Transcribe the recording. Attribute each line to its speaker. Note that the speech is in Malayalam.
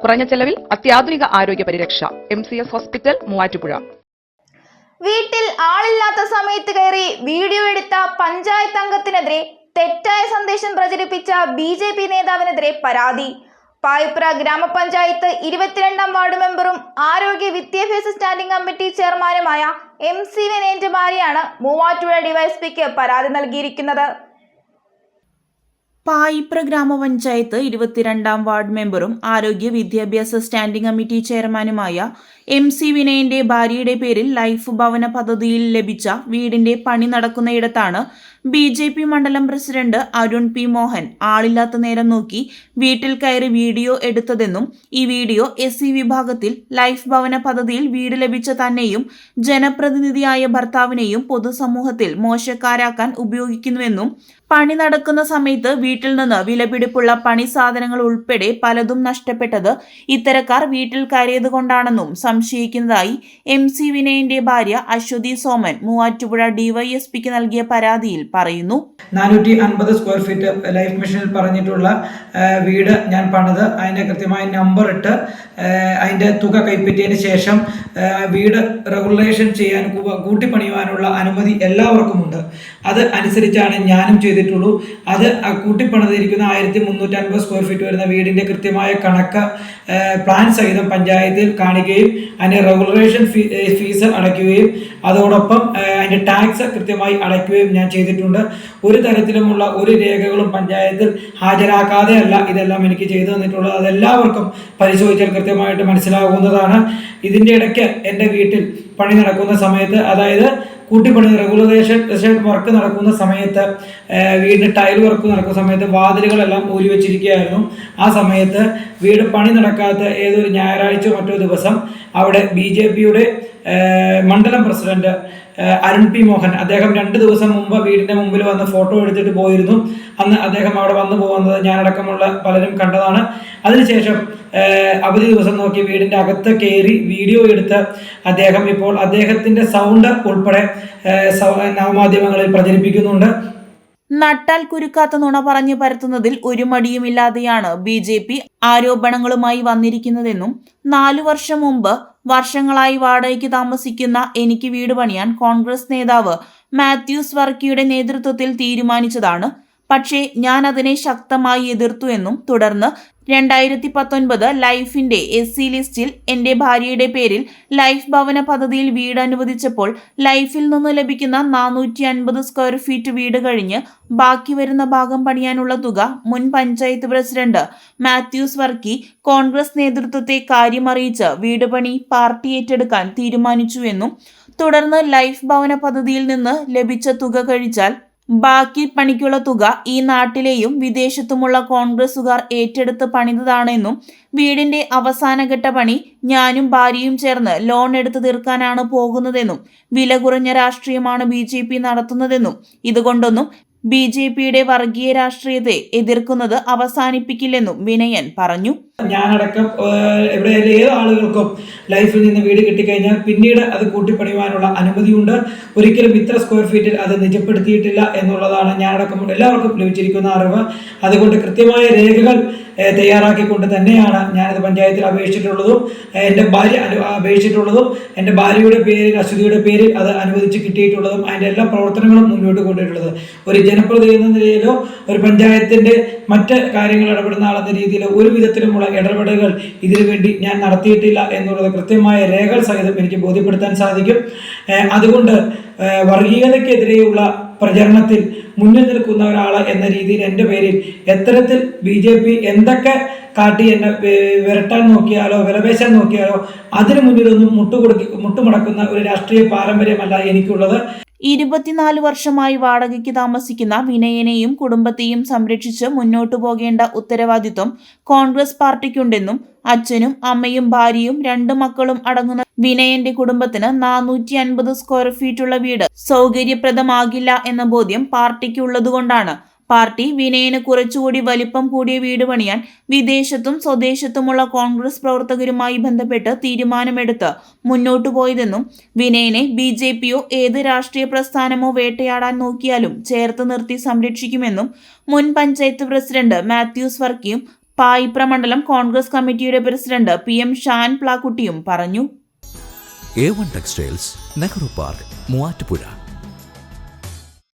Speaker 1: കുറഞ്ഞ ചെലവിൽ അത്യാധുനിക ആരോഗ്യ പരിരക്ഷ. M C S hospital Muvattupuzha.
Speaker 2: വീട്ടിൽ ആളില്ലാത്ത സമയത്ത് കയറി വീഡിയോ എടുത്ത പഞ്ചായത്ത് അംഗത്തിനെതിരെ തെറ്റായ സന്ദേശം പ്രചരിപ്പിച്ച ബി ജെ പി നേതാവിനെതിരെ പരാതി. പായിപ്ര ഗ്രാമപഞ്ചായത്ത് ഇരുപത്തിരണ്ടാം വാർഡ് മെമ്പറും ആരോഗ്യ വിദ്യാഭ്യാസ സ്റ്റാൻഡിംഗ് കമ്മിറ്റി ചെയർമാനുമായ എം സി വിനേന്റുമാരെയാണ് മൂവാറ്റുപുഴ ഡിവൈഎസ്പിക്ക് പരാതി നൽകിയിരിക്കുന്നത്.
Speaker 3: പായിപ്ര ഗ്രാമപഞ്ചായത്ത് ഇരുപത്തിരണ്ടാം വാർഡ് മെമ്പറും ആരോഗ്യ വിദ്യാഭ്യാസ സ്റ്റാൻഡിംഗ് കമ്മിറ്റി ചെയർമാനുമായ എം സി വിനയന്റെ ഭാര്യയുടെ പേരിൽ ലൈഫ് ഭവന പദ്ധതിയിൽ ലഭിച്ച വീടിന്റെ പണി നടക്കുന്നയിടത്താണ് ബി ജെ പി മണ്ഡലം പ്രസിഡന്റ് അരുൺ പി മോഹൻ ആളില്ലാത്ത നേരം നോക്കി വീട്ടിൽ കയറി വീഡിയോ എടുത്തതെന്നും ഈ വീഡിയോ എസ് സി വിഭാഗത്തിൽ ലൈഫ് ഭവന പദ്ധതിയിൽ വീട് ലഭിച്ച തന്നെയും ജനപ്രതിനിധിയായ ഭർത്താവിനെയും പൊതുസമൂഹത്തിൽ മോശക്കാരാക്കാൻ ഉപയോഗിക്കുന്നുവെന്നും പണി നടക്കുന്ന സമയത്ത് വീട്ടിൽ നിന്ന് വിലപിടിപ്പുള്ള പണി സാധനങ്ങൾ ഉൾപ്പെടെ പലതും നഷ്ടപ്പെട്ടത് ഇത്തരക്കാർ വീട്ടിൽ കയറിയത് കൊണ്ടാണെന്നും സംശയിക്കുന്നതായി എം സി വിനയന്റെ ഭാര്യ അശ്വതി സോമൻ മൂവാറ്റുപുഴ ഡിവൈഎസ്പിക്ക് നൽകിയ പരാതിയിൽ പറയുന്നു.
Speaker 4: നാനൂറ്റി അൻപത് സ്ക്വയർ ഫീറ്റ് ലൈഫ് മിഷനിൽ പറഞ്ഞിട്ടുള്ള വീട് ഞാൻ പണിത്. അതിന്റെ കൃത്യമായ നമ്പർ ഇട്ട് അതിന്റെ തുക കൈപ്പറ്റിയതിന് ശേഷം വീട് റെഗുലേഷൻ ചെയ്യാൻ കൂട്ടിപ്പണിയുവാനുള്ള അനുമതി എല്ലാവർക്കുമുണ്ട്. അത് അനുസരിച്ചാണ് ഞാനും ചെയ്തിട്ടുള്ളൂ. അത് കൂട്ടിപ്പണിതിരിക്കുന്ന ആയിരത്തി മുന്നൂറ്റി അൻപത് സ്ക്വയർ ഫീറ്റ് വരുന്ന വീടിന്റെ കൃത്യമായ കണക്ക് പ്ലാൻ സഹിതം പഞ്ചായത്തിൽ കാണിക്കുകയും അതിന്റെ റെഗുലേഷൻ ഫീസ് അടയ്ക്കുകയും അതോടൊപ്പം അതിന്റെ ടാക്സ് കൃത്യമായി അടയ്ക്കുകയും ഞാൻ ചെയ്തിട്ടുണ്ട്. ഒരു തരത്തിലുമുള്ള ഒരു രേഖകളും പഞ്ചായത്തിൽ ഹാജരാക്കാതെ അല്ല ഇതെല്ലാം എനിക്ക് ചെയ്തു തന്നിട്ടുള്ളത്. അതെല്ലാവർക്കും പരിശോധിച്ചാൽ കൃത്യമായിട്ട് മനസ്സിലാകുന്നതാണ്. ഇതിന്റെ ഇടയ്ക്ക് എന്റെ വീട്ടിൽ പണി നടക്കുന്ന സമയത്ത് അതായത് കൂട്ടിപ്പണി റെഗുലറേഷൻ വർക്ക് നടക്കുന്ന സമയത്ത് വീടിന് ടൈൽ വർക്ക് നടക്കുന്ന സമയത്ത് വാതിലുകളെല്ലാം ഊരി വെച്ചിരിക്കുകയായിരുന്നു. ആ സമയത്ത് വീട് പണി നടക്കാത്ത ഏതൊരു ഞായറാഴ്ച മറ്റോ ദിവസം അവിടെ ബി ജെ പിയുടെ മണ്ഡലം പ്രസിഡന്റ് അരുൺ പി മോഹൻ. അദ്ദേഹം രണ്ട് ദിവസം മുമ്പ് വീടിന്റെ മുമ്പിൽ വന്ന് ഫോട്ടോ എടുത്തിട്ട് പോയിരുന്നു. അന്ന് അദ്ദേഹം അവിടെ വന്നു പോകുന്നത് ഞാനടക്കമുള്ള പലരും കണ്ടതാണ്. അതിനുശേഷം അവധി ദിവസം നോക്കി വീടിന്റെ അകത്ത് കയറി വീഡിയോ എടുത്ത് അദ്ദേഹം ഇപ്പോൾ അദ്ദേഹത്തിന്റെ സൗണ്ട് ഉൾപ്പെടെ നവമാധ്യമങ്ങളിൽ പ്രചരിപ്പിക്കുന്നുണ്ട്.
Speaker 3: നട്ടാൽ കുരുക്കാത്ത നുണ പറഞ്ഞു പരത്തുന്നതിൽ ഒരു മടിയുമില്ലാതെയാണ് ബി ജെ പി ആരോപണങ്ങളുമായി വന്നിരിക്കുന്നതെന്നും നാലു വർഷം മുമ്പ് വർഷങ്ങളായി വാടകയ്ക്ക് താമസിക്കുന്ന എനിക്ക് വീട് പണിയാൻ കോൺഗ്രസ് നേതാവ് മാത്യൂസ് വർക്കിയുടെ നേതൃത്വത്തിൽ തീരുമാനിച്ചതാണ് പക്ഷേ ഞാൻ അതിനെ ശക്തമായി എതിർത്തു എന്നും തുടർന്ന് രണ്ടായിരത്തി പത്തൊൻപത് ലൈഫിന്റെ എസ് സി ലിസ്റ്റിൽ എന്റെ ഭാര്യയുടെ പേരിൽ ലൈഫ് ഭവന പദ്ധതിയിൽ വീട് അനുവദിച്ചപ്പോൾ ലൈഫിൽ നിന്ന് ലഭിക്കുന്ന നാനൂറ്റി അൻപത് സ്ക്വയർ ഫീറ്റ് വീട് കഴിഞ്ഞ് ബാക്കി വരുന്ന ഭാഗം പണിയാനുള്ള തുക മുൻ പഞ്ചായത്ത് പ്രസിഡന്റ് മാത്യൂസ് വർക്കി കോൺഗ്രസ് നേതൃത്വത്തെ കാര്യമറിയിച്ച് വീട് പണി പാർട്ടി ഏറ്റെടുക്കാൻ തീരുമാനിച്ചുവെന്നും തുടർന്ന് ലൈഫ് ഭവന പദ്ധതിയിൽ നിന്ന് ലഭിച്ച തുക കഴിച്ചാൽ ബാക്കി പണിക്കുള്ള തുക ഈ നാട്ടിലെയും വിദേശത്തുമുള്ള കോൺഗ്രസുകാർ ഏറ്റെടുത്ത് പണിതതാണെന്നും വീടിന്റെ അവസാനഘട്ട പണി ഞാനും ഭാര്യയും ചേർന്ന് ലോൺ എടുത്തു തീർക്കാനാണ് പോകുന്നതെന്നും വില കുറഞ്ഞ രാഷ്ട്രീയമാണ് ബി നടത്തുന്നതെന്നും ഇതുകൊണ്ടൊന്നും ബി ജെ പിയുടെ വർഗീയ രാഷ്ട്രീയത്തെ എതിർക്കുന്നത് അവസാനിപ്പിക്കില്ലെന്നും വിനയൻ പറഞ്ഞു.
Speaker 4: ഞാനടക്കം ഇവിടെ ഏത് ആളുകൾക്കും ലൈഫിൽ നിന്ന് വീട് കിട്ടിക്കഴിഞ്ഞാൽ പിന്നീട് അത് കൂട്ടിപ്പണിയുവാനുള്ള അനുമതിയുണ്ട്. ഒരിക്കലും ഇത്ര സ്ക്വയർ ഫീറ്റിൽ അത് നിജപ്പെടുത്തിയിട്ടില്ല എന്നുള്ളതാണ് ഞാനടക്കം എല്ലാവർക്കും ലഭിച്ചിരിക്കുന്ന അറിവ്. അതുകൊണ്ട് കൃത്യമായ രേഖകൾ തയ്യാറാക്കിക്കൊണ്ട് തന്നെയാണ് ഞാനത് പഞ്ചായത്തിൽ അപേക്ഷിച്ചിട്ടുള്ളതും എന്റെ ഭാര്യ അപേക്ഷിച്ചിട്ടുള്ളതും എന്റെ ഭാര്യയുടെ പേരിൽ അശ്വതിയുടെ പേരിൽ അത് അനുവദിച്ച് കിട്ടിയിട്ടുള്ളതും അതിന്റെ എല്ലാ പ്രവർത്തനങ്ങളും മുന്നോട്ട് കൊണ്ടിട്ടുള്ളത് ഒരു ജനപ്രതിനിധി എന്ന നിലയിലോ ഒരു പഞ്ചായത്തിന്റെ മറ്റ് കാര്യങ്ങൾ ഇടപെടുന്ന ആളെന്ന രീതിയിലോ ഒരു വിധത്തിലുമുള്ള ഇടപെടലുകൾ ഇതിനു വേണ്ടി ഞാൻ നടത്തിയിട്ടില്ല എന്നുള്ളത് കൃത്യമായ രേഖകൾ സഹിതം എനിക്ക് ബോധ്യപ്പെടുത്താൻ സാധിക്കും. അതുകൊണ്ട് വർഗീയതയ്ക്കെതിരെയുള്ള പ്രചരണത്തിൽ മുന്നിൽ നിൽക്കുന്ന ഒരാൾ എന്ന രീതിയിൽ എന്റെ പേരിൽ എത്തരത്തിൽ ബി ജെ പി എന്തൊക്കെ കാട്ടി എന്നെ വിരട്ടാൻ നോക്കിയാലോ വിലപേശാൻ നോക്കിയാലോ അതിനു മുന്നിലൊന്നും മുട്ടുകൊടുക്കി മുട്ടുമടക്കുന്ന ഒരു രാഷ്ട്രീയ പാരമ്പര്യമല്ല എനിക്കുള്ളത്.
Speaker 3: ഇരുപത്തിനാല് വർഷമായി വാടകയ്ക്ക് താമസിക്കുന്ന വിനയനെയും കുടുംബത്തെയും സംരക്ഷിച്ച് മുന്നോട്ടു പോകേണ്ട ഉത്തരവാദിത്വം കോൺഗ്രസ് പാർട്ടിക്കുണ്ടെന്നും അച്ഛനും അമ്മയും ഭാര്യയും രണ്ട് മക്കളും അടങ്ങുന്ന വിനയന്റെ കുടുംബത്തിന് നാനൂറ്റി അൻപത് സ്ക്വയർ ഫീറ്റുള്ള വീട് സൗകര്യപ്രദമാകില്ല എന്ന ബോധ്യം പാർട്ടിക്കുള്ളതുകൊണ്ടാണ് പാർട്ടി വിനയന് കുറച്ചുകൂടി വലിപ്പം കൂടിയ വീട് പണിയാൻ വിദേശത്തും സ്വദേശത്തുമുള്ള കോൺഗ്രസ് പ്രവർത്തകരുമായി ബന്ധപ്പെട്ട് തീരുമാനമെടുത്ത് മുന്നോട്ടു പോയതെന്നും വിനയനെ ബി ജെ പിയോ ഏത് രാഷ്ട്രീയ പ്രസ്ഥാനമോ വേട്ടയാടാൻ നോക്കിയാലും ചേർത്ത് നിർത്തി സംരക്ഷിക്കുമെന്നും മുൻ പഞ്ചായത്ത് പ്രസിഡന്റ് മാത്യൂസ് വർക്കിയും പായിപ്ര മണ്ഡലം കോൺഗ്രസ് കമ്മിറ്റിയുടെ പ്രസിഡന്റ് പി എം ഷാൻ പ്ലാക്കുട്ടിയും പറഞ്ഞു.
Speaker 5: A one textiles Nehru park Muvattupuzha.